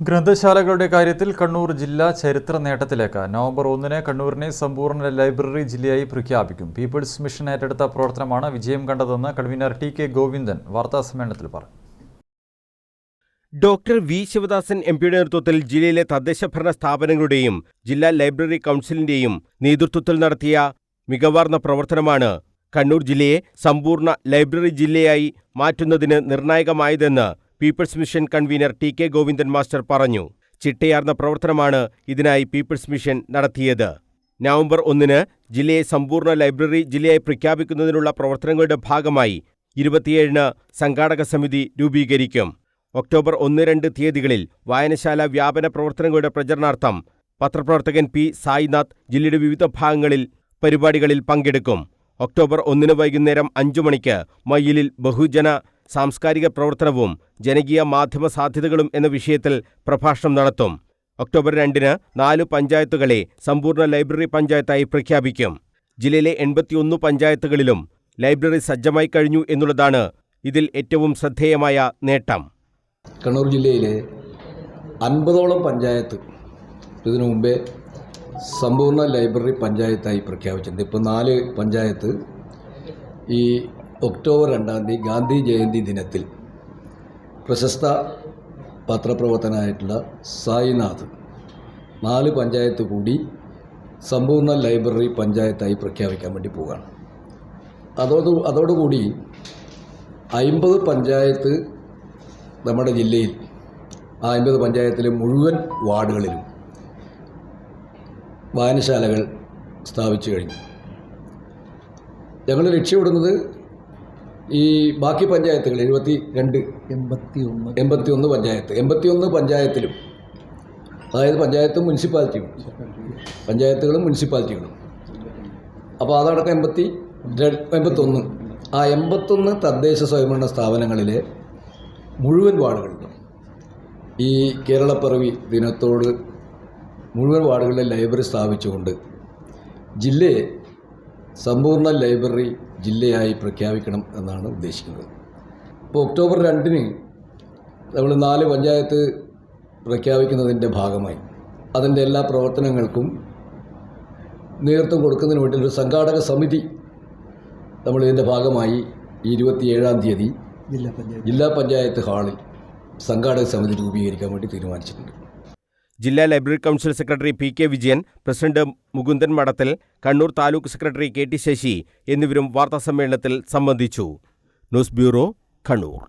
ഗ്രന്ഥശാലകളുടെ കാര്യത്തിൽ കണ്ണൂർ ജില്ല ചരിത്ര നേട്ടത്തിലേക്ക്. നവംബർ ഒന്നിന് കണ്ണൂരിനെ സമ്പൂർണ ലൈബ്രറി ജില്ലയായി പ്രഖ്യാപിക്കും. പീപ്പിൾസ് മിഷൻ ഏറ്റെടുത്ത പ്രവർത്തനമാണ് വിജയം കണ്ടതെന്ന് കൺവീനർ ടി കെ ഗോവിന്ദൻ വാർത്താസമ്മേളനത്തിൽ പറഞ്ഞു. ഡോക്ടർ വി ശിവദാസൻ എം പിയുടെ നേതൃത്വത്തിൽ ജില്ലയിലെ തദ്ദേശഭരണ സ്ഥാപനങ്ങളുടെയും ജില്ലാ ലൈബ്രറി കൗൺസിലിന്റെയും നേതൃത്വത്തിൽ നടത്തിയ മികവാർന്ന പ്രവർത്തനമാണ് കണ്ണൂർ ജില്ലയെ സമ്പൂർണ ലൈബ്രറി ജില്ലയായി മാറ്റുന്നതിന് നിർണായകമായതെന്ന് people's mission convenor T K Govindan master പറഞ്ഞു. ചിട്ടയാർന്ന പ്രവർത്തനമാണ് ഇതിനായി പീപ്പിൾസ് മിഷൻ നടത്തിയത്. നവംബർ ഒന്നിന് ജില്ലയെ സമ്പൂർണ ലൈബ്രറി ജില്ലയായി പ്രഖ്യാപിക്കുന്നതിനുള്ള പ്രവർത്തനങ്ങളുടെ ഭാഗമായി ഇരുപത്തിയേഴിന് സംഘാടക സമിതി രൂപീകരിക്കും. ഒക്ടോബർ ഒന്ന് രണ്ട് തീയതികളിൽ വായനശാല വ്യാപന പ്രവർത്തനങ്ങളുടെ പ്രചരണാർത്ഥം പത്രപ്രവർത്തകൻ പി സായിനാഥ് ജില്ലയുടെ വിവിധ ഭാഗങ്ങളിൽ പരിപാടികളിൽ പങ്കെടുക്കും. ഒക്ടോബർ ഒന്നിന് വൈകുന്നേരം അഞ്ചു മണിക്ക് മയിലിൽ ബഹുജന സാംസ്കാരിക പ്രവർത്തനവും ജനകീയ മാധ്യമ സാധ്യതകളും എന്ന വിഷയത്തിൽ പ്രഭാഷണം നടത്തും. ഒക്ടോബർ രണ്ടിന് നാല് പഞ്ചായത്തുകളെ സമ്പൂർണ ലൈബ്രറി പഞ്ചായത്തായി പ്രഖ്യാപിക്കും. ജില്ലയിലെ എൺപത്തിയൊന്ന് പഞ്ചായത്തുകളിലും ലൈബ്രറി സജ്ജമായി കഴിഞ്ഞു എന്നുള്ളതാണ് ഇതിൽ ഏറ്റവും ശ്രദ്ധേയമായ നേട്ടം. കണ്ണൂർ ജില്ലയിലെ അൻപതോളം പഞ്ചായത്ത് ഇതിനു മുമ്പേ സമ്പൂർണ ലൈബ്രറി പഞ്ചായത്തായി പ്രഖ്യാപിച്ചിട്ടുണ്ട്. ഇപ്പോൾ നാല് പഞ്ചായത്ത് ഈ ഒക്ടോബർ രണ്ടാം തീയതി ഗാന്ധി ജയന്തി ദിനത്തിൽ പ്രശസ്ത പത്രപ്രവർത്തനായിട്ടുള്ള സായിനാഥ് നാല് പഞ്ചായത്ത് കൂടി സമ്പൂർണ ലൈബ്രറി പഞ്ചായത്തായി പ്രഖ്യാപിക്കാൻ വേണ്ടി പോവുകയാണ്. അതോട് അതോടുകൂടി അയിമ്പത് പഞ്ചായത്ത് നമ്മുടെ ജില്ലയിൽ ആ അമ്പത് പഞ്ചായത്തിലെ മുഴുവൻ വാർഡുകളിലും വായനശാലകൾ സ്ഥാപിച്ചു കഴിഞ്ഞു. ഞങ്ങൾ ലക്ഷ്യമിടുന്നത് ഈ ബാക്കി പഞ്ചായത്തുകൾ എഴുപത്തി രണ്ട് എൺപത്തി ഒന്ന് എൺപത്തി ഒന്ന് പഞ്ചായത്ത്. എൺപത്തി ഒന്ന് പഞ്ചായത്തിലും അതായത് പഞ്ചായത്തും മുനിസിപ്പാലിറ്റിയും. പഞ്ചായത്തുകളും മുനിസിപ്പാലിറ്റികളും. അപ്പോൾ അതടക്കം എൺപത്തി എൺപത്തൊന്ന്. ആ എൺപത്തൊന്ന് തദ്ദേശ സ്വയംഭരണ സ്ഥാപനങ്ങളിലെ മുഴുവൻ വാർഡുകളിലും ഈ കേരളപ്പിറവി ദിനത്തോട് മുഴുവൻ വാർഡുകളിലെ ലൈബ്രറി സ്ഥാപിച്ചുകൊണ്ട് ജില്ലയെ സമ്പൂർണ ലൈബ്രറി ജില്ലയായി പ്രഖ്യാപിക്കണം എന്നാണ് ഉദ്ദേശിക്കുന്നത്. ഇപ്പോൾ ഒക്ടോബർ രണ്ടിന് നമ്മൾ നാല് പഞ്ചായത്ത് പ്രഖ്യാപിക്കുന്നതിന്റെ ഭാഗമായി അതിന്റെ എല്ലാ പ്രവർത്തനങ്ങൾക്കും നേതൃത്വം കൊടുക്കുന്നതിന് വേണ്ടി ഒരു സംഘാടക സമിതി നമ്മൾ ഇതിന്റെ ഭാഗമായി ഇരുപത്തിയേഴാം തീയതി ജില്ലാ പഞ്ചായത്ത്. ജില്ലാ പഞ്ചായത്ത് ഹാളിൽ സംഘാടക സമിതി രൂപീകരിക്കാൻ വേണ്ടി തീരുമാനിച്ചിട്ടുണ്ട്. ജില്ലാ library council secretary P K Vijayan president Mukundan Madathil Kannur taluk secretary K T Sasi എന്നിവരും വാർത്താസമ്മേളനത്തിൽ സംബന്ധിച്ചു. News bureau Kannur.